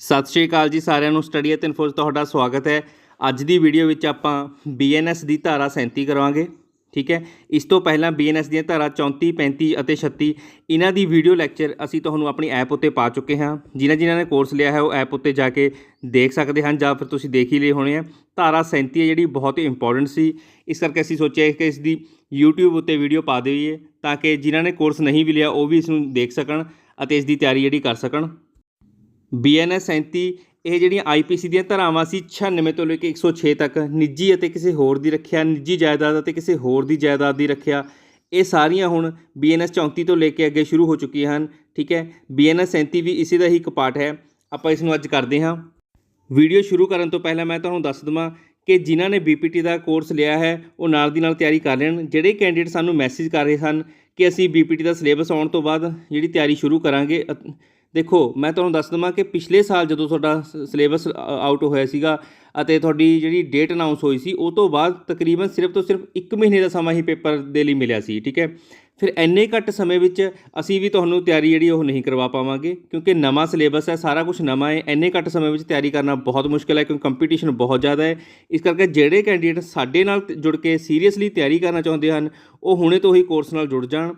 ਸਤਿ ਸ਼੍ਰੀ ਅਕਾਲ ਜੀ ਸਾਰਿਆਂ ਨੂੰ ਸਟੱਡੀ ਐਟ ਇਨਫੋ ਤੁਹਾਡਾ ਸਵਾਗਤ ਹੈ। ਅੱਜ ਦੀ ਵੀਡੀਓ ਵਿੱਚ ਆਪਾਂ ਬੀਐਨਐਸ ਦੀ ਧਾਰਾ 37 ਕਰਾਂਗੇ, ਠੀਕ ਹੈ? ਇਸ ਤੋਂ ਪਹਿਲਾਂ ਬੀਐਨਐਸ ਦੀਆਂ ਧਾਰਾ 34 35 ਅਤੇ 36 ਇਹਨਾਂ ਦੀ ਵੀਡੀਓ ਲੈਕਚਰ ਅਸੀਂ ਤੁਹਾਨੂੰ ਆਪਣੀ ਐਪ ਉੱਤੇ ਪਾ ਚੁੱਕੇ ਹਾਂ। ਜਿਨ੍ਹਾਂ ਜਿਨ੍ਹਾਂ ਨੇ ਕੋਰਸ ਲਿਆ ਹੈ, ਉਹ ਐਪ ਉੱਤੇ ਜਾ ਕੇ ਦੇਖ ਸਕਦੇ ਹਨ ਜਾਂ ਫਿਰ ਤੁਸੀਂ ਦੇਖ ਹੀ ਲਏ ਹੋਣੇ ਆ। ਧਾਰਾ 37 ਹੈ ਜਿਹੜੀ ਬਹੁਤ ਹੀ ਇੰਪੋਰਟੈਂਟ ਸੀ। ਇਸ ਕਰਕੇ ਅਸੀਂ ਸੋਚਿਆ ਕਿ ਇਸ ਦੀ YouTube ਉੱਤੇ ਵੀਡੀਓ ਪਾ ਦੇਈਏ ਤਾਂ ਕਿ ਜਿਨ੍ਹਾਂ ਨੇ ਕੋਰਸ ਨਹੀਂ ਵੀ ਲਿਆ, ਉਹ ਵੀ ਇਸ ਨੂੰ ਦੇਖ ਸਕਣ ਅਤੇ ਇਸ ਦੀ ਤਿਆਰੀ ਜਿਹੜੀ ਕਰ ਸਕਣ। ਬੀਐਨਐਸ 37 ਇਹ ਜਿਹੜੀਆਂ ਆਈਪੀਸੀ ਦੀਆਂ ਧਾਰਾਵਾਂ ਸੀ 96 ਤੋਂ ਲੈ ਕੇ 106 ਤੱਕ, ਨਿੱਜੀ ਅਤੇ ਕਿਸੇ ਹੋਰ ਦੀ ਰੱਖਿਆ, ਨਿੱਜੀ ਜਾਇਦਾਦ ਅਤੇ ਕਿਸੇ ਹੋਰ ਦੀ ਜਾਇਦਾਦ ਦੀ ਰੱਖਿਆ, ਇਹ ਸਾਰੀਆਂ ਹੁਣ ਬੀਐਨਐਸ 34 ਤੋਂ ਲੈ ਕੇ ਅੱਗੇ ਸ਼ੁਰੂ ਹੋ ਚੁੱਕੀਆਂ ਹਨ, ਠੀਕ ਹੈ? ਬੀਐਨਐਸ 37 ਵੀ ਇਸੇ ਦਾ ਹੀ ਇੱਕ ਪਾਰਟ ਹੈ, ਆਪਾਂ ਇਸ ਨੂੰ ਅੱਜ ਕਰਦੇ ਹਾਂ। ਵੀਡੀਓ ਸ਼ੁਰੂ ਕਰਨ ਤੋਂ ਪਹਿਲਾਂ ਮੈਂ ਤੁਹਾਨੂੰ ਦੱਸ ਦਵਾਂ ਕਿ ਜਿਨ੍ਹਾਂ ਨੇ ਬੀਪੀਟੀ ਦਾ ਕੋਰਸ ਲਿਆ ਹੈ, ਉਹ ਨਾਲ ਦੀ ਨਾਲ ਤਿਆਰੀ ਕਰ ਲੈਣ। ਜਿਹੜੇ ਕੈਂਡੀਡੇਟ ਸਾਨੂੰ ਮੈਸੇਜ ਕਰ ਰਹੇ ਹਨ ਕਿ ਅਸੀਂ ਬੀਪੀਟੀ ਦਾ ਸਿਲੇਬਸ ਆਉਣ ਤੋਂ ਬਾਅਦ ਜਿਹੜੀ ਤਿਆਰੀ ਸ਼ੁਰੂ ਕਰਾਂਗੇ ਅ- ਦੇਖੋ, ਮੈਂ ਤੁਹਾਨੂੰ ਦੱਸ ਦਵਾਂ ਕਿ ਪਿਛਲੇ ਸਾਲ ਜਦੋਂ ਤੁਹਾਡਾ ਸਿਲੇਬਸ ਆਊਟ ਹੋਇਆ ਸੀਗਾ ਅਤੇ ਤੁਹਾਡੀ ਜਿਹੜੀ ਡੇਟ ਅਨਾਉਂਸ ਹੋਈ ਸੀ, ਉਹ ਤੋਂ ਬਾਅਦ ਤਕਰੀਬਨ ਸਿਰਫ ਤੋਂ ਸਿਰਫ 1 ਮਹੀਨੇ ਦਾ ਸਮਾਂ ਹੀ ਪੇਪਰ ਦੇ ਲਈ ਮਿਲਿਆ ਸੀ, ਠੀਕ ਹੈ? ਫਿਰ ਇੰਨੇ ਘੱਟ ਸਮੇਂ ਵਿੱਚ ਅਸੀਂ ਵੀ ਤੁਹਾਨੂੰ ਤਿਆਰੀ ਜਿਹੜੀ ਉਹ ਨਹੀਂ ਕਰਵਾ ਪਾਵਾਂਗੇ, ਕਿਉਂਕਿ ਨਵਾਂ ਸਿਲੇਬਸ ਹੈ, ਸਾਰਾ ਕੁਝ ਨਵਾਂ ਹੈ, ਇੰਨੇ ਘੱਟ ਸਮੇਂ ਵਿੱਚ ਤਿਆਰੀ ਕਰਨਾ ਬਹੁਤ ਮੁਸ਼ਕਲ ਹੈ, ਕਿਉਂਕਿ ਕੰਪੀਟੀਸ਼ਨ ਬਹੁਤ ਜ਼ਿਆਦਾ ਹੈ। ਇਸ ਕਰਕੇ ਜਿਹੜੇ ਕੈਂਡੀਡੇਟ ਸਾਡੇ ਨਾਲ ਜੁੜ ਕੇ ਸੀਰੀਅਸਲੀ ਤਿਆਰੀ ਕਰਨਾ ਚਾਹੁੰਦੇ ਹਨ, ਉਹ ਹੁਣੇ ਤੋਂ ਹੀ ਕੋਰਸ ਨਾਲ ਜੁੜ ਜਾਣ।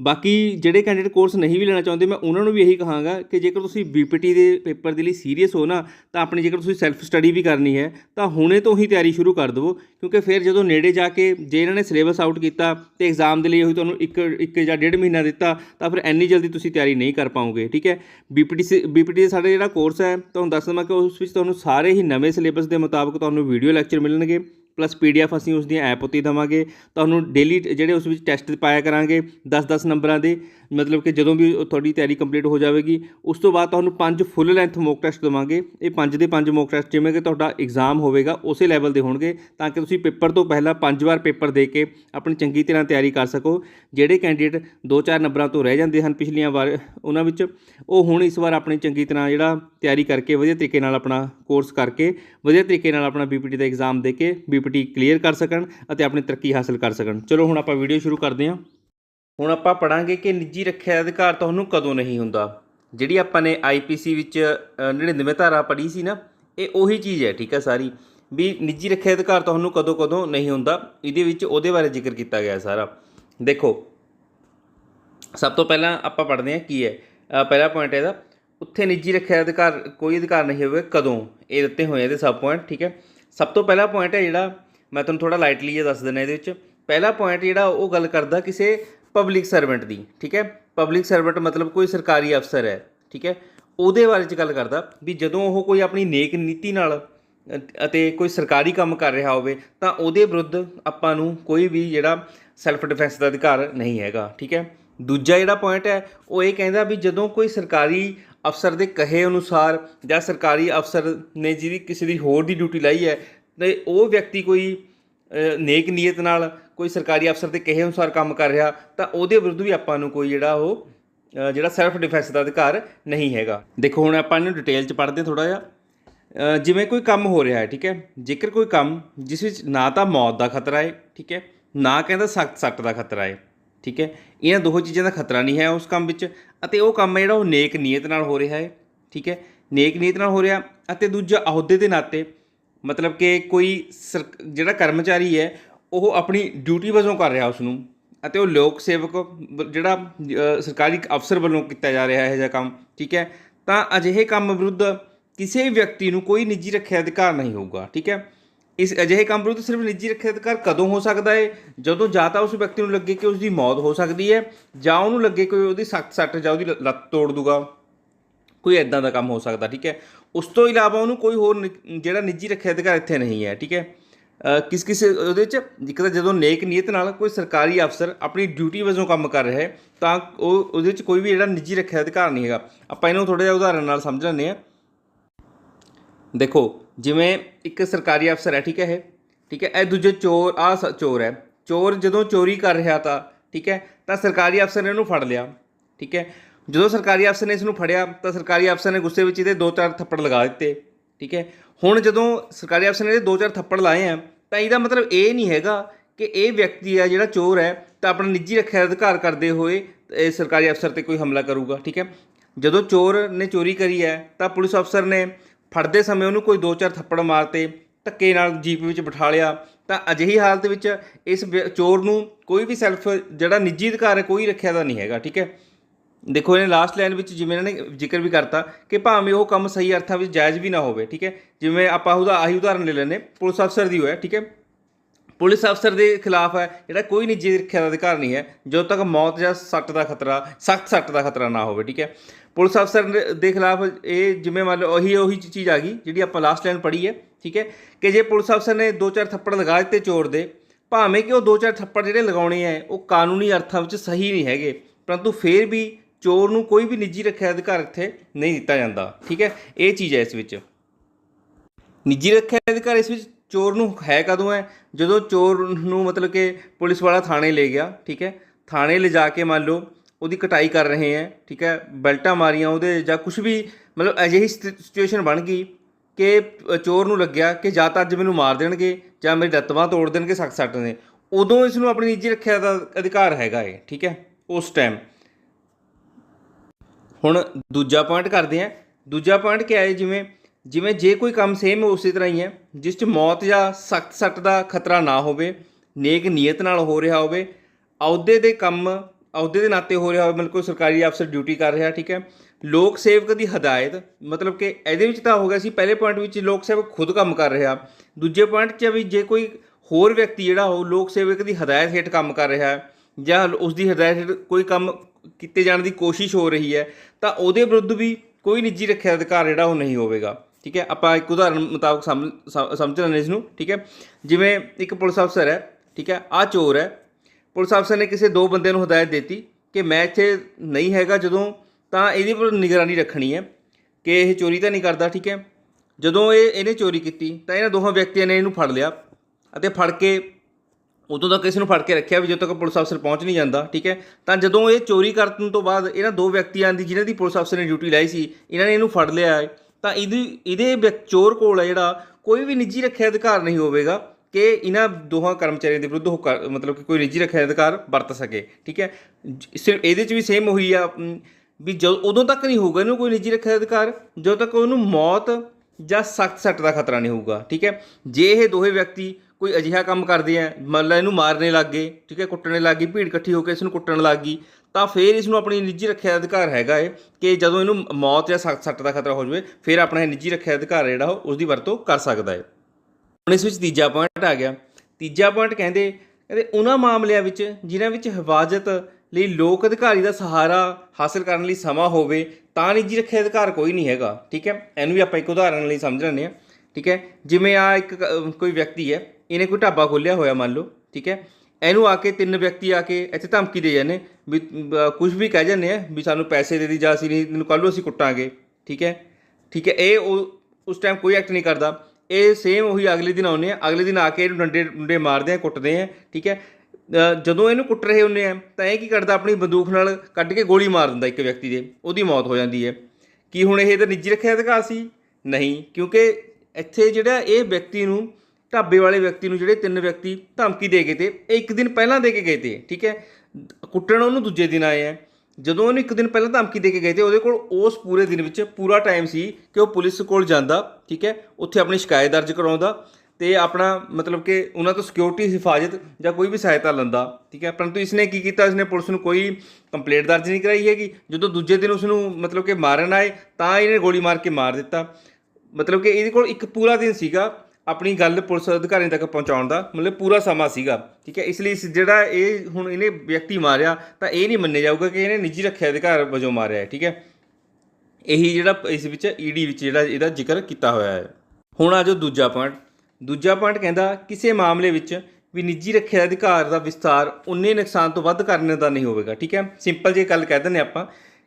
ਬਾਕੀ ਜਿਹੜੇ ਕੈਂਡੀਡੇਟ ਕੋਰਸ ਨਹੀਂ ਵੀ ਲੈਣਾ ਚਾਹੁੰਦੇ, ਮੈਂ ਉਹਨਾਂ ਨੂੰ ਵੀ ਇਹੀ ਕਹਾਂਗਾ ਕਿ ਜੇਕਰ ਤੁਸੀਂ ਬੀਪੀਟੀ ਦੇ ਪੇਪਰ ਦੇ ਲਈ ਸੀਰੀਅਸ ਹੋ ਨਾ, ਤਾਂ ਆਪਣੀ ਜੇਕਰ ਤੁਸੀਂ ਸੈਲਫ ਸਟੱਡੀ ਵੀ ਕਰਨੀ ਹੈ, ਤਾਂ ਹੁਣੇ ਤੋਂ ਹੀ ਤਿਆਰੀ ਸ਼ੁਰੂ ਕਰ ਦਿਵੋ, ਕਿਉਂਕਿ ਫਿਰ ਜਦੋਂ ਨੇੜੇ ਜਾ ਕੇ ਜੇ ਇਹਨਾਂ ਨੇ ਸਿਲੇਬਸ ਆਊਟ ਕੀਤਾ ਤੇ ਐਗਜ਼ਾਮ ਦੇ ਲਈ ਉਹੀ ਤੁਹਾਨੂੰ ਇੱਕ ਇੱਕ ਜਾਂ ਡੇਢ ਮਹੀਨਾ ਦਿੱਤਾ, ਤਾਂ ਫਿਰ ਇੰਨੀ ਜਲਦੀ ਤੁਸੀਂ ਤਿਆਰੀ ਨਹੀਂ ਕਰ ਪਾਓਗੇ, ਠੀਕ ਹੈ? ਬੀਪੀਟੀ ਬੀਪੀਟੀ ਦਾ ਸਾਡਾ ਜਿਹੜਾ ਕੋਰਸ ਹੈ, ਤੁਹਾਨੂੰ ਦੱਸ ਦਵਾਂ ਕਿ ਉਸ ਵਿੱਚ ਤੁਹਾਨੂੰ ਸਾਰੇ ਹੀ ਨਵੇਂ ਸਿਲੇਬਸ ਦੇ ਮੁਤਾਬਕ ਤੁਹਾਨੂੰ ਵੀਡੀਓ ਲੈਕਚਰ ਮਿਲਣਗੇ ਪਲੱਸ ਪੀਡੀਐਫ ਅਸੀਂ ਉਸ ਦੀਆਂ ਐਪ ਉੱਤੇ ਹੀ ਦੇਵਾਂਗੇ। ਤੁਹਾਨੂੰ ਡੇਲੀ ਜਿਹੜੇ ਉਸ ਵਿੱਚ ਟੈਸਟ ਪਾਇਆ ਕਰਾਂਗੇ 10-10 ਨੰਬਰਾਂ ਦੇ। ਮਤਲਬ ਕਿ ਜਦੋਂ ਵੀ ਤੁਹਾਡੀ ਤਿਆਰੀ ਕੰਪਲੀਟ ਹੋ ਜਾਵੇਗੀ, ਉਸ ਤੋਂ ਬਾਅਦ ਤੁਹਾਨੂੰ ਪੰਜ ਫੁੱਲ ਲੈਂਥ ਮੋਕ ਟੈਸਟ ਦੇਵਾਂਗੇ। ਇਹ ਪੰਜ ਦੇ ਪੰਜ ਮੋਕ ਟੈਸਟ ਜਿਵੇਂ ਕਿ ਤੁਹਾਡਾ ਐਗਜ਼ਾਮ ਹੋਵੇਗਾ, ਉਸੇ ਲੈਵਲ ਦੇ ਹੋਣਗੇ, ਤਾਂ ਕਿ ਤੁਸੀਂ ਪੇਪਰ ਤੋਂ ਪਹਿਲਾਂ ਪੰਜ ਵਾਰ ਪੇਪਰ ਦੇ ਕੇ ਆਪਣੀ ਚੰਗੀ ਤਰ੍ਹਾਂ ਤਿਆਰੀ ਕਰ ਸਕੋ। ਜਿਹੜੇ ਕੈਂਡੀਡੇਟ 2-4 ਨੰਬਰਾਂ ਤੋਂ ਰਹਿ ਜਾਂਦੇ ਹਨ ਪਿਛਲੀਆਂ ਵਾਰ, ਉਹਨਾਂ ਵਿੱਚ, ਉਹ ਹੁਣ ਇਸ ਵਾਰ ਆਪਣੀ ਚੰਗੀ ਤਰ੍ਹਾਂ ਜਿਹੜਾ ਤਿਆਰੀ ਕਰਕੇ ਵਧੀਆ ਤਰੀਕੇ ਨਾਲ ਆਪਣਾ ਕੋਰਸ ਕਰਕੇ, ਵਧੀਆ ਤਰੀਕੇ ਨਾਲ ਆਪਣਾ ਬੀਪੀਟੀ ਦਾ ਐਗਜ਼ਾਮ ਦੇ ਕੇ ਬੀਪੀਟੀ ਕਲੀਅਰ ਕਰ ਸਕਣ ਅਤੇ ਆਪਣੀ ਤਰੱਕੀ ਹਾਸਲ ਕਰ ਸਕਣ। ਚਲੋ, ਹੁਣ ਆਪਾਂ ਵੀਡੀਓ ਸ਼ੁਰੂ ਕਰਦੇ ਹਾਂ। ਹੁਣ ਆਪਾਂ ਪੜਾਂਗੇ ਕਿ ਨਿੱਜੀ ਰੱਖਿਆ ਦਾ ਅਧਿਕਾਰ ਤੁਹਾਨੂੰ ਕਦੋਂ ਨਹੀਂ ਹੁੰਦਾ। ਜਿਹੜੀ ਆਪਾਂ ਨੇ ਆਈਪੀਸੀ ਵਿੱਚ ਅ, 99 ਧਾਰਾ ਪੜ੍ਹੀ ਸੀ ਨਾ ਇਹ ਉਹੀ ਚੀਜ਼ ਹੈ ਠੀਕ ਹੈ ਸਾਰੀ। ਵੀ ਨਿੱਜੀ ਰੱਖਿਆ ਅਧਿਕਾਰ ਤੁਹਾਨੂੰ ਕਦੋਂ ਕਦੋਂ ਨਹੀਂ ਹੁੰਦਾ ਇਹਦੇ ਵਿੱਚ ਉਹਦੇ ਬਾਰੇ ਜ਼ਿਕਰ ਕੀਤਾ ਗਿਆ ਸਾਰਾ। ਦੇਖੋ ਸਭ ਤੋਂ ਪਹਿਲਾਂ ਆਪਾਂ ਪੜ੍ਹਦੇ ਹਾਂ ਕੀ ਹੈ। ਪਹਿਲਾ ਪੁਆਇੰਟ ਇਹਦਾ ਉੱਥੇ ਨਿੱਜੀ ਰੱਖਿਆ ਦਾ ਅਧਿਕਾਰ ਕੋਈ ਅਧਿਕਾਰ ਨਹੀਂ ਹੋਵੇ ਕਦੋਂ ਇਹ ਦਿੱਤੇ ਹੋਏ ਇਹਦੇ ਸਬ ਪੁਆਇੰਟ ਠੀਕ ਹੈ। ਸਭ ਤੋਂ ਪਹਿਲਾ ਪੁਆਇੰਟ ਹੈ ਜਿਹੜਾ ਮੈਂ ਤੁਹਾਨੂੰ ਥੋੜਾ ਲਾਈਟਲੀ ਇਹ ਦੱਸ ਦਿੰਦਾ ਇਹਦੇ ਵਿੱਚ। ਪਹਿਲਾ ਪੁਆਇੰਟ ਜਿਹੜਾ ਉਹ ਗੱਲ ਕਰਦਾ ਕਿਸੇ ਪਬਲਿਕ ਸਰਵੈਂਟ ਦੀ, ਠੀਕ ਹੈ? ਪਬਲਿਕ ਸਰਵੈਂਟ ਮਤਲਬ ਕੋਈ ਸਰਕਾਰੀ ਅਫਸਰ ਹੈ, ਠੀਕ ਹੈ? ਉਹਦੇ ਬਾਰੇ ਚ ਗੱਲ ਕਰਦਾ ਵੀ ਜਦੋਂ ਉਹ ਕੋਈ ਆਪਣੀ ਨੇਕ ਨੀਤੀ ਨਾਲ ਅਤੇ ਕੋਈ ਸਰਕਾਰੀ ਕੰਮ ਕਰ ਰਿਹਾ ਹੋਵੇ, ਤਾਂ ਉਹਦੇ ਵਿਰੁੱਧ ਆਪਾਂ ਨੂੰ ਕੋਈ ਵੀ ਜਿਹੜਾ ਸੈਲਫ ਡਿਫੈਂਸ ਦਾ ਅਧਿਕਾਰ ਨਹੀਂ ਹੈਗਾ, ਠੀਕ ਹੈ? ਦੂਜਾ ਜਿਹੜਾ ਪੁਆਇੰਟ ਹੈ, ਉਹ ਇਹ ਕਹਿੰਦਾ ਵੀ ਜਦੋਂ ਕੋਈ ਸਰਕਾਰੀ ਅਫਸਰ ਦੇ ਕਹੇ ਅਨੁਸਾਰ ਜਾਂ ਸਰਕਾਰੀ ਅਫਸਰ ਨੇ ਜਿਹਦੀ, ਕਿਸੇ ਦੀ ਹੋਰ ਦੀ ਡਿਊਟੀ ਲਾਈ ਹੈ, ਤੇ ਉਹ ਵਿਅਕਤੀ ਕੋਈ ਨੇਕ ਨੀਅਤ ਨਾਲ ਕੋਈ ਸਰਕਾਰੀ ਅਫਸਰ ਦੇ ਕਹੇ ਅਨੁਸਾਰ ਕੰਮ ਕਰ ਰਿਹਾ, ਤਾਂ ਉਹਦੇ ਵਿਰੁੱਧ ਵੀ ਆਪਾਂ ਨੂੰ ਕੋਈ ਜਿਹੜਾ ਉਹ ਜਿਹੜਾ ਸੈਲਫ ਡਿਫੈਂਸ ਦਾ ਅਧਿਕਾਰ ਨਹੀਂ ਹੈਗਾ। ਦੇਖੋ, ਹੁਣ ਆਪਾਂ ਇਹਨੂੰ ਡਿਟੇਲ ਚ ਪੜ੍ਹਦੇ ਥੋੜਾ ਜਿਹਾ। ਜਿਵੇਂ ਕੋਈ ਕੰਮ ਹੋ ਰਿਹਾ ਹੈ, ਠੀਕ ਹੈ? ਜੇਕਰ ਕੋਈ ਕੰਮ ਜਿਸ ਵਿੱਚ ਨਾ ਤਾਂ ਮੌਤ ਦਾ ਖਤਰਾ ਹੈ, ਠੀਕ ਹੈ? ਨਾ ਕਹਿੰਦਾ ਸਖਤ ਸੱਟ ਦਾ ਖਤਰਾ ਹੈ, ਠੀਕ ਹੈ? ਇਹਨਾਂ ਦੋਹਾਂ ਚੀਜ਼ਾਂ ਦਾ ਖਤਰਾ ਨਹੀਂ ਹੈ ਉਸ ਕੰਮ ਵਿੱਚ, ਅਤੇ ਉਹ ਕੰਮ ਹੈ ਜਿਹੜਾ ਉਹ ਨੇਕ ਨੀਅਤ ਨਾਲ ਹੋ ਰਿਹਾ ਹੈ, ਠੀਕ ਹੈ? ਨੇਕ ਨੀਅਤ ਨਾਲ ਹੋ ਰਿਹਾ, ਅਤੇ ਦੂਜਾ ਅਹੁਦੇ ਦੇ ਨਾਤੇ ਮਤਲਬ ਕਿ ਕੋਈ ਸਰ, ਜਿਹੜਾ ਕਰਮਚਾਰੀ ਹੈ, ਉਹ ਆਪਣੀ ਡਿਊਟੀ ਵਜੋਂ ਕਰ ਰਿਹਾ ਉਸ ਨੂੰ ਅਤੇ ਉਹ ਲੋਕ ਸੇਵਕ ਜਿਹੜਾ ਸਰਕਾਰੀ ਅਫਸਰ ਵੱਲੋਂ ਕੀਤਾ ਜਾ ਰਿਹਾ ਹੈ ਇਹ ਜਿਹਾ ਕੰਮ, ਠੀਕ ਹੈ? ਤਾਂ ਅਜਿਹੇ ਕੰਮ ਵਿਰੁੱਧ ਕਿਸੇ ਵਿਅਕਤੀ ਨੂੰ ਕੋਈ ਨਿੱਜੀ ਰੱਖਿਆ ਅਧਿਕਾਰ ਨਹੀਂ ਹੋਊਗਾ, ਠੀਕ ਹੈ? ਇਸ ਅਜਿਹੇ ਕੰਮ ਵਿਰੁੱਧ ਸਿਰਫ ਨਿੱਜੀ ਰੱਖਿਆ ਅਧਿਕਾਰ ਕਦੋਂ ਹੋ ਸਕਦਾ ਹੈ? ਜਦੋਂ ਜਾਂ ਤਾਂ ਉਸ ਵਿਅਕਤੀ ਨੂੰ ਲੱਗੇ ਕਿ ਉਸ ਦੀ ਮੌਤ ਹੋ ਸਕਦੀ ਹੈ ਜਾਂ ਉਹਨੂੰ ਲੱਗੇ ਕੋਈ ਉਹਦੀ ਸਖਤ ਸੱਟ ਜਾਂ ਉਹਦੀ ਲੱਤ ਤੋੜ ਦੂਗਾ, ਕੋਈ ਐਦਾਂ ਦਾ ਕੰਮ ਹੋ ਸਕਦਾ, ਠੀਕ ਹੈ? ਉਸ ਤੋਂ ਇਲਾਵਾ ਉਹਨੂੰ ਕੋਈ ਹੋਰ ਨਿ- ਜਿਹੜਾ ਨਿੱਜੀ ਰੱਖਿਆ ਅਧਿਕਾਰ ਇੱਥੇ ਨਹੀਂ ਹੈ ਠੀਕ ਹੈ? ਅ, ਕਿਸ ਕਿਸ ਉਹਦੇ 'ਚ? ਇੱਕ ਤਾਂ ਜਦੋਂ ਨੇਕ ਨੀਅਤ ਨਾਲ ਕੋਈ ਸਰਕਾਰੀ ਅਫਸਰ ਆਪਣੀ ਡਿਊਟੀ ਵਜੋਂ ਕੰਮ ਕਰ ਰਿਹਾ ਹੈ ਤਾਂ ਉਹ ਉਹਦੇ 'ਚ ਕੋਈ ਵੀ ਜਿਹੜਾ ਨਿੱਜੀ ਰੱਖਿਆ ਅਧਿਕਾਰ ਨਹੀਂ ਹੈਗਾ। ਆਪਾਂ ਇਹਨੂੰ ਥੋੜਾ ਜਿਹਾ ਉਦਾਹਰਨ ਨਾਲ ਸਮਝ ਲੈਂਦੇ ਹਾਂ। ਦੇਖੋ ਜਿਵੇਂ ਇੱਕ ਸਰਕਾਰੀ ਅਫਸਰ ਹੈ ਠੀਕ ਹੈ ਇਹ ਠੀਕ ਹੈ? ਇਹ ਦੂਜੇ ਚੋਰ ਆ ਚੋਰ ਹੈ। ਚੋਰ ਜਦੋਂ ਚੋਰੀ ਕਰ ਰਿਹਾ ਤਾਂ ਠੀਕ ਹੈ? ਤਾਂ ਸਰਕਾਰੀ ਅਫਸਰ ਨੇ ਉਹਨੂੰ ਫੜ ਲਿਆ ਠੀਕ ਹੈ? ਜਦੋਂ ਸਰਕਾਰੀ ਅਫਸਰ ਨੇ ਇਸ ਨੂੰ ਫੜਿਆ, ਤਾਂ ਸਰਕਾਰੀ ਅਫਸਰ ਨੇ ਗੁੱਸੇ ਵਿੱਚ ਇਹਦੇ ਦੋ ਚਾਰ ਥੱਪੜ ਲਗਾ ਦਿੱਤੇ, ਠੀਕ ਹੈ? ਹੁਣ ਜਦੋਂ ਸਰਕਾਰੀ ਅਫਸਰ ਨੇ ਇਹਦੇ ਦੋ ਚਾਰ ਥੱਪੜ ਲਾਏ ਆ, ਤਾਂ ਇਹਦਾ ਮਤਲਬ ਇਹ ਨਹੀਂ ਹੈਗਾ ਕਿ ਇਹ ਵਿਅਕਤੀ ਹੈ ਜਿਹੜਾ ਚੋਰ ਹੈ, ਤਾਂ ਆਪਣਾ ਨਿੱਜੀ ਰੱਖਿਆ ਦਾ ਅਧਿਕਾਰ ਕਰਦੇ ਹੋਏ ਇਹ ਸਰਕਾਰੀ ਅਫਸਰ ਤੇ ਕੋਈ ਹਮਲਾ ਕਰੂਗਾ, ਠੀਕ ਹੈ? ਜਦੋਂ ਚੋਰ ਨੇ ਚੋਰੀ ਕਰੀ ਹੈ, ਤਾਂ ਪੁਲਿਸ ਅਫਸਰ ਨੇ ਫੜਦੇ ਸਮੇਂ ਉਹਨੂੰ ਕੋਈ ਦੋ ਚਾਰ ਥੱਪੜ ਮਾਰਤੇ, ਧੱਕੇ ਨਾਲ ਜੀਪ ਵਿੱਚ ਬਿਠਾ ਲਿਆ, ਤਾਂ ਅਜਿਹੀ ਹਾਲਤ ਵਿੱਚ ਇਸ ਵਿਅ- ਚੋਰ ਨੂੰ ਕੋਈ ਵੀ ਸੈਲਫ ਜਿਹੜਾ ਨਿੱਜੀ ਅਧਿਕਾਰ ਹੈ, ਕੋਈ ਰੱਖਿਆ ਦਾ ਨਹੀਂ ਹੈਗਾ, ਠੀਕ ਹੈ? ਦੇਖੋ ਇਹਨੇ ਲਾਸਟ ਲਾਈਨ ਵਿੱਚ ਜਿਵੇਂ ਇਹਨਾਂ ਨੇ ਜ਼ਿਕਰ ਵੀ ਕਰਤਾ ਕਿ ਭਾਵੇਂ ਉਹ ਕੰਮ ਸਹੀ ਅਰਥਾਂ ਵਿੱਚ ਜਾਇਜ਼ ਵੀ ਨਾ ਹੋਵੇ, ਠੀਕ ਹੈ? ਜਿਵੇਂ ਆਪਾਂ ਉਹਦਾ ਆਹੀ ਉਦਾਹਰਨ ਲੈ ਲੈਂਦੇ ਪੁਲਿਸ ਅਫਸਰ ਦੀ ਹੋਇਆ, ਠੀਕ ਹੈ? ਪੁਲਿਸ ਅਫਸਰ ਦੇ ਖਿਲਾਫ ਹੈ, ਜਿਹੜਾ ਕੋਈ ਨਿੱਜੀ ਰੱਖਿਆ ਦਾ ਅਧਿਕਾਰ ਨਹੀਂ ਹੈ, ਜਦੋਂ ਤੱਕ ਮੌਤ ਜਾਂ ਸੱਟ ਦਾ ਖਤਰਾ, ਸਖਤ ਸੱਟ ਦਾ ਖਤਰਾ ਨਾ ਹੋਵੇ, ਠੀਕ ਹੈ? ਪੁਲਿਸ ਅਫਸਰ ਦੇ- ਖਿਲਾਫ ਇਹ ਜਿਵੇਂ ਮੰਨ ਲਓ ਉਹੀ ਉਹੀ ਚੀਜ਼ ਆ ਗਈ, ਜਿਹੜੀ ਆਪਾਂ ਲਾਸਟ ਲਾਈਨ ਪੜ੍ਹੀ ਹੈ, ਠੀਕ ਹੈ? ਕਿ ਜੇ ਪੁਲਿਸ ਅਫਸਰ ਨੇ ਦੋ ਚਾਰ ਥੱਪੜ ਲਗਾ ਦਿੱਤੇ ਚੋਰ ਦੇ, ਭਾਵੇਂ ਕਿ ਉਹ ਦੋ ਚਾਰ ਥੱਪੜ ਜਿਹੜੇ ਲਗਾਉਣੇ ਆ ਉਹ ਕਾਨੂੰਨੀ ਅਰਥਾਂ ਵਿੱਚ ਸਹੀ ਨਹੀਂ ਹੈਗੇ, ਪਰੰਤੂ ਫਿਰ ਵੀ ਚੋਰ ਨੂੰ ਕੋਈ ਵੀ ਨਿੱਜੀ ਰੱਖਿਆ ਅਧਿਕਾਰ ਇੱਥੇ ਨਹੀਂ ਦਿੱਤਾ ਜਾਂਦਾ, ਠੀਕ ਹੈ? ਇਹ ਚੀਜ਼ ਹੈ ਇਸ ਵਿੱਚ। ਨਿੱਜੀ ਰੱਖਿਆ ਅਧਿਕਾਰ ਇਸ ਵਿੱਚ ਚੋਰ ਨੂੰ ਹੈ ਕਦੋਂ ਹੈ? ਜਦੋਂ ਚੋਰ ਨੂੰ ਮਤਲਬ ਕਿ ਪੁਲਿਸ ਵਾਲਾ ਥਾਣੇ ਲੈ ਗਿਆ, ਠੀਕ ਹੈ? ਥਾਣੇ ਲਿਜਾ ਕੇ ਮੰਨ ਲਓ ਉਹਦੀ ਕਟਾਈ ਕਰ ਰਹੇ ਹੈ, ਠੀਕ ਹੈ? ਬੈਲਟਾਂ ਮਾਰੀਆਂ ਉਹਦੇ ਜਾਂ ਕੁਝ ਵੀ, ਮਤਲਬ ਅਜਿਹੀ ਸਿਚੁਏਸ਼ਨ ਬਣ ਗਈ ਕਿ ਚੋਰ ਨੂੰ ਲੱਗਿਆ ਕਿ ਜਾਂ ਤਾਂ ਅੱਜ ਮੈਨੂੰ ਮਾਰ ਦੇਣਗੇ ਜਾਂ ਮੇਰੀ ਲੱਤਾਂ ਤੋੜ ਦੇਣਗੇ ਸਖਤ ਸੱਟ ਨੇ। ਉਦੋਂ ਇਸ ਨੂੰ ਆਪਣੀ ਨਿੱਜੀ ਰੱਖਿਆ ਦਾ ਅਧਿਕਾਰ ਹੈਗਾ ਏ, ਠੀਕ ਹੈ? ਉਸ ਟਾਈਮ ਹੁਣ ਦੂਜਾ ਪੁਆਇੰਟ ਕਰਦੇ ਹਾਂ। ਦੂਜਾ ਪੁਆਇੰਟ ਕੀ ਹੈ? ਜਿਵੇਂ ਜਿਵੇਂ ਜੇ ਕੋਈ ਕੰਮ ਸੇਮ ਉਸੇ ਤਰ੍ਹਾਂ ਹੀ ਹੈ, ਜਿਸ 'ਚ ਮੌਤ ਜਾਂ ਸਖਤ ਸੱਟ ਦਾ ਖਤਰਾ ਨਾ ਹੋਵੇ, ਨੇਕ ਨੀਅਤ ਨਾਲ ਹੋ ਰਿਹਾ ਹੋਵੇ, ਅਹੁਦੇ ਦੇ ਕੰਮ, ਅਹੁਦੇ ਦੇ ਨਾਤੇ ਹੋ ਰਿਹਾ ਹੋਵੇ, ਮਤਲਬ ਕੋਈ ਸਰਕਾਰੀ ਅਫਸਰ ਡਿਊਟੀ ਕਰ ਰਿਹਾ, ਠੀਕ ਹੈ, ਲੋਕ ਸੇਵਕ ਦੀ ਹਦਾਇਤ, ਮਤਲਬ ਕਿ ਇਹਦੇ ਵਿੱਚ ਤਾਂ ਹੋ ਗਿਆ ਸੀ, ਪਹਿਲੇ ਪੁਆਇੰਟ ਵਿੱਚ ਲੋਕ ਸੇਵਕ ਖੁਦ ਕੰਮ ਕਰ ਰਿਹਾ, ਦੂਜੇ ਪੁਆਇੰਟ 'ਚ ਵੀ ਜੇ ਕੋਈ ਹੋਰ ਵਿਅਕਤੀ ਜਿਹੜਾ ਉਹ ਲੋਕ ਸੇਵਕ ਦੀ ਹਦਾਇਤ ਹੇਠ ਕੰਮ ਕਰ ਰਿਹਾ ਹੈ ਜਾਂ ਉਸ ਦੀ ਹਦਾਇਤ ਹੇਠ ਕੋਈ ਕੰਮ ਕੀਤੇ ਜਾਣ ਦੀ ਕੋਸ਼ਿਸ਼ ਹੋ ਰਹੀ ਹੈ, ਤਾਂ ਉਹਦੇ ਵਿਰੁੱਧ ਵੀ ਕੋਈ ਨਿੱਜੀ ਰੱਖਿਆ ਅਧਿਕਾਰ ਜਿਹੜਾ ਉਹ ਨਹੀਂ ਹੋਵੇਗਾ। ਠੀਕ ਹੈ, ਆਪਾਂ ਇੱਕ ਉਦਾਹਰਨ ਮੁਤਾਬਕ ਸਮਝ, ਸਮ- ਸਮਝ ਲੈਂਦੇ ਇਸ ਨੂੰ ਠੀਕ ਹੈ। ਜਿਵੇਂ ਇੱਕ ਪੁਲਿਸ ਅਫਸਰ ਹੈ, ਠੀਕ ਹੈ ਆ ਚੋਰ ਹੈ। ਪੁਲਿਸ ਅਫਸਰ ਨੇ ਕਿਸੇ ਦੋ ਬੰਦੇ ਨੂੰ ਹਦਾਇਤ ਦਿੱਤੀ ਕਿ ਮੈਂ ਇੱਥੇ ਨਹੀਂ ਹੈਗਾ, ਜਦੋਂ ਤਾਂ ਇਹਦੇ ਪਰ ਨਿਗਰਾਨੀ ਰੱਖਣੀ ਹੈ ਕਿ ਇਹ ਚੋਰੀ ਤਾਂ ਨਹੀਂ ਕਰਦਾ, ਠੀਕ ਹੈ। ਜਦੋਂ ਇਹ, ਇਹਨੇ ਚੋਰੀ ਕੀਤੀ, ਤਾਂ ਇਹਨਾਂ ਦੋਹਾਂ ਵਿਅਕਤੀਆਂ ਨੇ ਇਹਨੂੰ ਫੜ ਲਿਆ ਅਤੇ ਫੜ ਕੇ ਉਦੋਂ ਤੱਕ ਇਸ ਨੂੰ ਫੜ ਕੇ ਰੱਖਿਆ ਵੀ ਜਦੋਂ ਤੱਕ ਪੁਲਿਸ ਅਫਸਰ ਪਹੁੰਚ ਨਹੀਂ ਜਾਂਦਾ, ਠੀਕ ਹੈ? ਤਾਂ ਜਦੋਂ ਇਹ ਚੋਰੀ ਕਰਨ ਤੋਂ ਬਾਅਦ ਇਹਨਾਂ ਦੋ ਵਿਅਕਤੀਆਂ ਦੀ ਜਿਹਨਾਂ ਦੀ ਪੁਲਿਸ ਅਫਸਰ ਨੇ ਡਿਊਟੀ ਲਾਈ ਸੀ, ਇਹਨਾਂ ਨੇ ਇਹਨੂੰ ਫੜ ਲਿਆ ਹੈ, ਤਾਂ ਇਹਦੀ, ਇਹਦੇ ਵਿਅਕ- ਚੋਰ ਕੋਲ ਹੈ ਜਿਹੜਾ, ਕੋਈ ਵੀ ਨਿੱਜੀ ਰੱਖਿਆ ਅਧਿਕਾਰ ਨਹੀਂ ਹੋਵੇਗਾ ਕਿ ਇਹਨਾਂ ਦੋਹਾਂ ਕਰਮਚਾਰੀਆਂ ਦੇ ਵਿਰੁੱਧ ਉਹ ਕਰ- ਮਤਲਬ ਕਿ ਕੋਈ ਨਿੱਜੀ ਰੱਖਿਆ ਅਧਿਕਾਰ ਵਰਤ ਸਕੇ, ਠੀਕ ਹੈ? ਜ- ਸਿਰਫ ਇਹਦੇ 'ਚ ਵੀ ਸੇਮ ਹੋਈ ਆ ਵੀ ਜਦੋਂ, ਉਦੋਂ ਤੱਕ ਨਹੀਂ ਹੋਊਗਾ ਇਹਨੂੰ ਕੋਈ ਨਿੱਜੀ ਰੱਖਿਆ ਅਧਿਕਾਰ, ਜਦੋਂ ਤੱਕ ਉਹਨੂੰ ਮੌਤ ਜਾਂ ਸਖਤ ਸੱਟ ਦਾ ਖਤਰਾ ਨਹੀਂ ਹੋਊਗਾ, ਠੀਕ ਹੈ? ਜੇ ਇਹ ਦੋਹੇ ਵਿਅਕਤੀ ਕੋਈ ਅਜਿਹਾ ਕੰਮ ਕਰਦੇ ਆ, ਮੰਨ ਲਾ ਇਹਨੂੰ ਮਾਰਨੇ ਲੱਗ ਗਏ, ਠੀਕ ਹੈ, ਕੁੱਟਣੇ ਲੱਗ ਗਈ, ਭੀੜ ਇਕੱਠੀ ਹੋ ਕੇ ਇਸ ਨੂੰ ਕੁੱਟਣ ਲੱਗ ਗਈ, ਤਾਂ ਫਿਰ ਇਸ ਨੂੰ ਆਪਣੀ ਨਿੱਜੀ ਰੱਖਿਆ ਦਾ ਅਧਿਕਾਰ ਹੈਗਾ ਏ ਕਿ ਜਦੋਂ ਇਹਨੂੰ ਮੌਤ ਜਾਂ ਸਖਤ ਸੱਟ ਦਾ ਖਤਰਾ ਹੋ ਜਾਵੇ, ਫਿਰ ਆਪਣਾ ਇਹ ਨਿੱਜੀ ਰੱਖਿਆ ਅਧਿਕਾਰ ਜਿਹੜਾ ਉਹ ਉਸ ਦੀ ਵਰਤੋਂ ਕਰ ਸਕਦਾ ਹੈ ਹੁਣ ਇਸ ਵਿੱਚ ਤੀਜਾ ਪੁਆਇੰਟ ਆ ਗਿਆ। ਤੀਜਾ ਪੁਆਇੰਟ ਕਹਿੰਦੇ ਕਹਿੰਦੇ ਉਹਨਾਂ ਮਾਮਲਿਆਂ ਵਿੱਚ ਜਿਨ੍ਹਾਂ ਵਿੱਚ ਹਿਫਾਜ਼ਤ ਲਈ ਲੋਕ ਅਧਿਕਾਰੀ ਦਾ ਸਹਾਰਾ ਹਾਸਲ ਕਰਨ ਲਈ ਸਮਾਂ ਹੋਵੇ, ਤਾਂ ਨਿੱਜੀ ਰੱਖਿਆ ਅਧਿਕਾਰ ਕੋਈ ਨਹੀਂ ਹੈਗਾ, ਠੀਕ ਹੈ? ਇਹਨੂੰ ਵੀ ਆਪਾਂ ਇੱਕ ਉਦਾਹਰਨ ਲਈ ਸਮਝ ਲੈਂਦੇ ਹਾਂ, ਠੀਕ ਹੈ? ਜਿਵੇਂ ਆ ਇੱਕ ਕੋਈ ਵਿਅਕਤੀ ਹੈ ਇਹਨੇ ਕੋਈ ਢਾਬਾ ਖੋਲ੍ਹਿਆ ਹੋਇਆ ਮੰਨ ਲਓ, ਠੀਕ ਹੈ? ਇਹਨੂੰ ਆ ਕੇ ਤਿੰਨ ਵਿਅਕਤੀ ਆ ਕੇ ਇੱਥੇ ਧਮਕੀ ਦੇ ਜਾਂਦੇ, ਵੀ ਕੁਝ ਵੀ ਕਹਿ ਜਾਂਦੇ ਆ ਵੀ ਸਾਨੂੰ ਪੈਸੇ ਦੇ ਦੀ ਜਾਂ ਅਸੀਂ ਨਹੀਂ, ਤੈਨੂੰ ਕੱਲ੍ਹ ਨੂੰ ਅਸੀਂ ਕੁੱਟਾਂਗੇ, ਠੀਕ ਹੈ? ਠੀਕ ਹੈ, ਇਹ ਉਹ ਉਸ ਟਾਈਮ ਕੋਈ ਐਕਟ ਨਹੀਂ ਕਰਦਾ। ਇਹ ਸੇਮ ਉਹੀ ਅਗਲੇ ਦਿਨ ਆਉਂਦੇ ਆ, ਅਗਲੇ ਦਿਨ ਆ ਕੇ ਇਹਨੂੰ ਡੰਡੇ ਡੰਡੇ ਮਾਰਦੇ ਆ, ਕੁੱਟਦੇ ਆ, ਠੀਕ ਹੈ? ਜਦੋਂ ਇਹਨੂੰ ਕੁੱਟ ਰਹੇ ਹੁੰਦੇ ਆ, ਤਾਂ ਇਹ ਕੀ ਕਰਦਾ, ਆਪਣੀ ਬੰਦੂਕ ਨਾਲ ਕੱਢ ਕੇ ਗੋਲੀ ਮਾਰ ਦਿੰਦਾ ਇੱਕ ਵਿਅਕਤੀ ਦੇ, ਉਹਦੀ ਮੌਤ ਹੋ ਜਾਂਦੀ ਹੈ। ਕੀ ਹੁਣ ਇਹ ਤਾਂ ਨਿੱਜੀ ਰੱਖਿਆ ਅਧਿਕਾਰ ਸੀ? ਨਹੀਂ, ਕਿਉਂਕਿ ਇੱਥੇ ਜਿਹੜਾ ਇਹ ਵਿਅਕਤੀ ਨੂੰ ਢਾਬੇ ਵਾਲੇ ਵਿਅਕਤੀ ਨੂੰ ਜਿਹੜੇ ਤਿੰਨ ਵਿਅਕਤੀ ਧਮਕੀ ਦੇ ਗਏ ਤੇ ਇਹ ਇੱਕ ਦਿਨ ਪਹਿਲਾਂ ਦੇ ਕੇ ਗਏ ਤੇ, ਠੀਕ ਹੈ? ਕੁੱਟਣ ਉਹਨੂੰ ਦੂਜੇ ਦਿਨ ਆਏ ਆ। ਜਦੋਂ ਉਹਨੂੰ ਇੱਕ ਦਿਨ ਪਹਿਲਾਂ ਧਮਕੀ ਦੇ ਕੇ ਗਏ ਤੇ ਉਹਦੇ ਕੋਲ ਉਸ ਪੂਰੇ ਦਿਨ ਵਿੱਚ ਪੂਰਾ ਟਾਈਮ ਸੀ ਕਿ ਉਹ ਪੁਲਿਸ ਕੋਲ ਜਾਂਦਾ, ਠੀਕ ਹੈ? ਉੱਥੇ ਆਪਣੀ ਸ਼ਿਕਾਇਤ ਦਰਜ ਕਰਾਉਂਦਾ ਤੇ ਆਪਣਾ ਮਤਲਬ ਕਿ ਉਹਨਾਂ ਤੋਂ ਸਿਕਿਉਰਿਟੀ ਹਿਫਾਜ਼ਤ ਜਾਂ ਕੋਈ ਵੀ ਸਹਾਇਤਾ ਲੈਂਦਾ, ਠੀਕ ਹੈ? ਪਰੰਤੂ ਇਸਨੇ ਕੀ ਕੀਤਾ? ਇਸਨੇ ਪੁਲਿਸ ਨੂੰ ਕੋਈ ਕੰਪਲੇਂਟ ਦਰਜ ਨਹੀਂ ਕਰਾਈ ਹੈਗੀ। ਜਦੋਂ ਦੂਜੇ ਦਿਨ ਉਸ ਨੂੰ ਮਤਲਬ ਕਿ ਮਾਰਨ ਆਏ ਤਾਂ ਇਹਨੇ ਗੋਲੀ ਮਾਰ ਕੇ ਮਾਰ ਦਿੱਤਾ। ਮਤਲਬ ਕਿ ਇਹਦੇ ਕੋਲ ਇੱਕ ਪੂਰਾ ਦਿਨ ਸੀਗਾ ਆਪਣੀ ਗੱਲ ਪੁਲਿਸ ਅਧਿਕਾਰੀਆਂ ਤੱਕ ਪਹੁੰਚਾਉਣ ਦਾ ਮਤਲਬ ਪੂਰਾ ਸਮਾਂ ਸੀਗਾ, ਠੀਕ ਹੈ? ਇਸ ਲਈ ਇਸ ਜਿਹੜਾ ਇਹ ਹੁਣ ਇਹਨੇ ਵਿਅਕਤੀ ਮਾਰਿਆ ਤਾਂ ਇਹ ਨਹੀਂ ਮੰਨਿਆ ਜਾਊਗਾ ਕਿ ਇਹਨੇ ਨਿੱਜੀ ਰੱਖਿਆ ਅਧਿਕਾਰ ਵਜੋਂ ਮਾਰਿਆ ਹੈ, ਠੀਕ ਹੈ? ਇਹੀ ਜਿਹੜਾ ਇਸ ਵਿੱਚ ਈਡੀ ਵਿੱਚ ਜਿਹੜਾ ਇਹਦਾ ਜ਼ਿਕਰ ਕੀਤਾ ਹੋਇਆ ਹੈ। ਹੁਣ ਆ ਜੋ ਦੂਜਾ ਪੁਆਇੰਟ ਦੂਜਾ ਪੁਆਇੰਟ ਕਹਿੰਦਾ, ਕਿਸੇ ਮਾਮਲੇ ਵਿੱਚ ਵੀ ਨਿੱਜੀ ਰੱਖਿਆ ਅਧਿਕਾਰ ਦਾ ਵਿਸਤਾਰ ਉਨੇ ਨੁਕਸਾਨ ਤੋਂ ਵੱਧ ਕਰਨ ਦਾ ਨਹੀਂ ਹੋਵੇਗਾ, ਠੀਕ ਹੈ? ਸਿੰਪਲ ਜੇ ਗੱਲ ਕਹਿ ਦਿੰਦੇ ਆਪਾਂ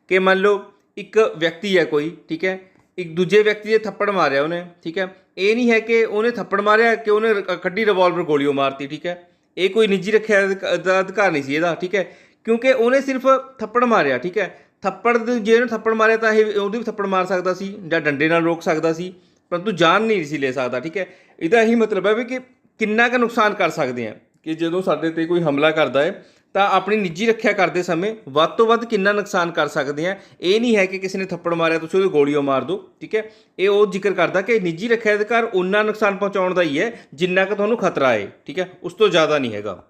ਕਿ ਮੰਨ ਲਓ ਇੱਕ ਵਿਅਕਤੀ ਹੈ ਕੋਈ, ਠੀਕ ਹੈ? ਇੱਕ ਦੂਜੇ ਵਿਅਕਤੀ ਦੇ ਥੱਪੜ ਮਾਰਿਆ ਉਹਨੇ, ਠੀਕ ਹੈ? ਇਹ ਨਹੀਂ ਹੈ ਕਿ ਉਹਨੇ ਥੱਪੜ ਮਾਰਿਆ ਕਿ ਉਹਨੇ ਕੱਢੀ ਰਿਵਾਲਵਰ ਗੋਲੀਓ ਮਾਰਤੀ, ਠੀਕ ਹੈ? ਇਹ ਕੋਈ ਨਿੱਜੀ ਰੱਖਿਆ ਦਾ ਅਧਿਕਾਰ ਨਹੀਂ ਸੀ ਇਹਦਾ, ਠੀਕ ਹੈ? ਕਿਉਂਕਿ ਉਹਨੇ ਸਿਰਫ ਥੱਪੜ ਮਾਰਿਆ, ਠੀਕ ਹੈ? ਥੱਪੜ ਜੇ ਉਹਨੇ ਥੱਪੜ ਮਾਰਿਆ ਤਾਂ ਇਹ ਉਹਦੀ ਵੀ ਥੱਪੜ ਮਾਰ ਸਕਦਾ ਸੀ ਜਾਂ ਡੰਡੇ ਨਾਲ ਰੋਕ ਸਕਦਾ ਸੀ, ਪਰੰਤੂ ਜਾਨ ਨਹੀਂ ਸੀ ਲੈ ਸਕਦਾ, ਠੀਕ ਹੈ? ਇਹਦਾ ਇਹੀ ਮਤਲਬ ਹੈ ਵੀ ਕਿ ਕਿੰਨਾ ਕੁ ਨੁਕਸਾਨ ਕਰ ਸਕਦੇ ਆ, ਕਿ ਜਦੋਂ ਸਾਡੇ ਤੇ ਕੋਈ ਹਮਲਾ ਕਰਦਾ ਹੈ ਤਾਂ ਆਪਣੀ ਨਿੱਜੀ ਰੱਖਿਆ ਕਰਦੇ ਸਮੇਂ ਵੱਧ ਤੋਂ ਵੱਧ ਕਿੰਨਾ ਨੁਕਸਾਨ ਕਰ ਸਕਦੇ ਆ? ਇਹ ਨਹੀਂ ਹੈ ਕਿ ਕਿਸੇ ਨੇ ਥੱਪੜ ਮਾਰਿਆ, ਤੁਸੀਂ ਉਹਦੀ ਗੋਲੀਓ ਮਾਰ ਦਿਓ, ਠੀਕ ਹੈ? ਇਹ ਉਹ ਜ਼ਿਕਰ ਕਰਦਾ ਕਿ ਨਿੱਜੀ ਰੱਖਿਆ ਦੇ ਅਧਿਕਾਰ ਉਨਾ ਨੁਕਸਾਨ ਪਹੁੰਚਾਉਣ ਦਾ ਹੀ ਹੈ, ਜਿੰਨਾ ਕਿ ਤੁਹਾਨੂੰ ਖਤਰਾ ਹੈ, ਠੀਕ ਹੈ? ਉਸ ਤੋਂ ਜ਼ਿਆਦਾ ਨਹੀਂ ਹੈਗਾ।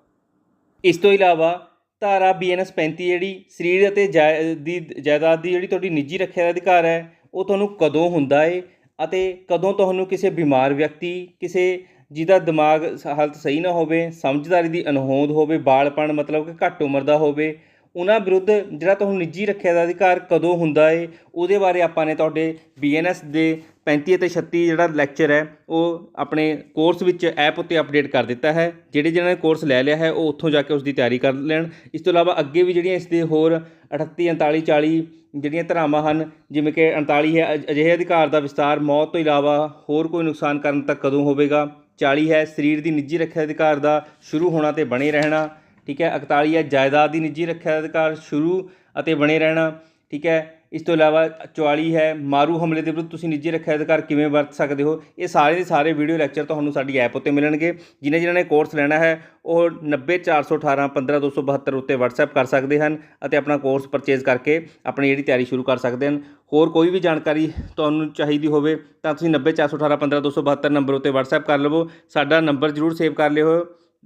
ਇਸ ਤੋਂ ਇਲਾਵਾ ਧਾਰਾ ਬੀਐਨਐਸ 35 ਜਿਹੜੀ ਸਰੀਰ ਅਤੇ ਜਾਇ- ਦੀ ਜਾਇਦਾਦ ਦੀ ਜਿਹੜੀ ਤੁਹਾਡੀ ਨਿੱਜੀ ਰੱਖਿਆ ਦਾ ਅਧਿਕਾਰ ਹੈ, ਉਹ ਤੁਹਾਨੂੰ ਕਦੋਂ ਹੁੰਦਾ ਹੈ ਅਤੇ ਕਦੋਂ ਤੁਹਾਨੂੰ ਕਿਸੇ ਬਿਮਾਰ ਵਿਅਕਤੀ, ਕਿਸੇ ਜਿਹਦਾ ਦਿਮਾਗ ਹਾਲਤ ਸਹੀ ਨਾ ਹੋਵੇ, ਸਮਝਦਾਰੀ ਦੀ ਅਣਹੋਂਦ ਹੋਵੇ, ਬਾਲਪਣ ਮਤਲਬ ਕਿ ਘੱਟ ਉਮਰ ਦਾ ਹੋਵੇ, ਉਹਨਾਂ ਵਿਰੁੱਧ ਜਿਹੜਾ ਤੁਹਾਨੂੰ ਨਿੱਜੀ ਰੱਖਿਆ ਦਾ ਅਧਿਕਾਰ ਕਦੋਂ ਹੁੰਦਾ ਹੈ ਉਹਦੇ ਬਾਰੇ ਆਪਾਂ ਨੇ ਤੁਹਾਡੇ ਬੀਐਨਐਸ ਦੇ 35 ਅਤੇ 36 ਜਿਹੜਾ ਲੈਕਚਰ ਹੈ, ਉਹ ਆਪਣੇ ਕੋਰਸ ਵਿੱਚ ਐਪ ਉੱਤੇ ਅਪਡੇਟ ਕਰ ਦਿੱਤਾ ਹੈ। ਜਿਹੜੇ ਜਿਹਨਾਂ ਨੇ ਕੋਰਸ ਲੈ ਲਿਆ ਹੈ, ਉਹ ਉੱਥੋਂ ਜਾ ਕੇ ਉਸ ਦੀ ਤਿਆਰੀ ਕਰ ਲੈਣ। ਇਸ ਤੋਂ ਇਲਾਵਾ ਅੱਗੇ ਵੀ ਜਿਹੜੀਆਂ ਇਸ ਦੇ ਹੋਰ 38 39 40 ਜਿਹੜੀਆਂ ਧਾਰਾਵਾਂ ਹਨ, ਜਿਵੇਂ ਕਿ 39 ਹੈ ਅਜਿਹੇ ਅਧਿਕਾਰ ਦਾ ਵਿਸਤਾਰ ਮੌਤ ਤੋਂ ਇਲਾਵਾ ਹੋਰ ਕੋਈ ਨੁਕਸਾਨ ਕਰਨ ਤੱਕ ਕਦੋਂ ਹੋਵੇਗਾ? 40 ਹੈ, ਸਰੀਰ ਦੀ ਨਿੱਜੀ ਰੱਖਿਆ ਅਧਿਕਾਰ ਦਾ ਸ਼ੁਰੂ ਹੋਣਾ ਤੇ ਬਣੇ ਰਹਿਣਾ, ਠੀਕ ਹੈ 41 ਹੈ, ਜਾਇਦਾਦ ਦੀ ਨਿੱਜੀ ਰੱਖਿਆ ਦਾ ਅਧਿਕਾਰ ਸ਼ੁਰੂ ਅਤੇ ਬਣੇ ਰਹਿਣਾ, ਠੀਕ ਹੈ ਇਸ ਤੋਂ ਇਲਾਵਾ 44 ਹੈ, ਮਾਰੂ ਹਮਲੇ ਦੇ ਵਿਰੁੱਧ ਤੁਸੀਂ ਨਿੱਜੀ ਰੱਖਿਆ ਅਧਿਕਾਰ ਕਿਵੇਂ ਵਰਤ ਸਕਦੇ ਹੋ? ਇਹ ਸਾਰੇ ਦੇ ਸਾਰੇ ਵੀਡੀਓ ਲੈਕਚਰ ਤੁਹਾਨੂੰ ਸਾਡੀ ਐਪ ਉੱਤੇ ਮਿਲਣਗੇ। ਜਿਨ੍ਹਾਂ ਜਿਨ੍ਹਾਂ ਨੇ ਕੋਰਸ ਲੈਣਾ ਹੈ, ਉਹ 90418 15272 ਉੱਤੇ WhatsApp ਕਰ ਸਕਦੇ ਹਨ ਅਤੇ ਆਪਣਾ ਕੋਰਸ ਪਰਚੇਜ਼ ਕਰਕੇ ਆਪਣੀ ਜਿਹੜੀ ਤਿਆਰੀ ਸ਼ੁਰੂ ਕਰ ਸਕਦੇ ਹਨ। ਹੋਰ ਕੋਈ ਵੀ ਜਾਣਕਾਰੀ ਤੁਹਾਨੂੰ ਚਾਹੀਦੀ ਹੋਵੇ ਤਾਂ ਤੁਸੀਂ 90418 15272 ਨੰਬਰ ਉੱਤੇ WhatsApp ਕਰ ਲਵੋ। ਸਾਡਾ ਨੰਬਰ ਜ਼ਰੂਰ ਸੇਵ ਕਰ ਲਿਓ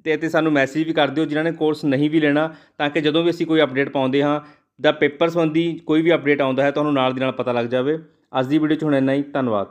ਤੇ ਅਤੇ ਸਾਨੂੰ ਮੈਸੇਜ ਵੀ ਕਰ ਦਿਓ ਜਿਨ੍ਹਾਂ ਨੇ ਕੋਰਸ ਨਹੀਂ ਵੀ ਲੈਣਾ, ਤਾਂ ਕਿ ਜਦੋਂ ਵੀ ਅਸੀਂ ਕੋਈ ਅਪਡੇਟ ਪਾਉਂਦੇ ਹਾਂ ਦਾ ਪੇਪਰ ਸੰਬੰਧੀ ਕੋਈ ਵੀ ਅਪਡੇਟ ਆਉਂਦਾ ਹੈ, ਤੁਹਾਨੂੰ ਨਾਲ ਦੀ ਨਾਲ ਪਤਾ ਲੱਗ ਜਾਵੇ। ਅੱਜ ਦੀ ਵੀਡੀਓ 'ਚ ਹੁਣ ਇੰਨਾ ਹੀ, ਧੰਨਵਾਦ।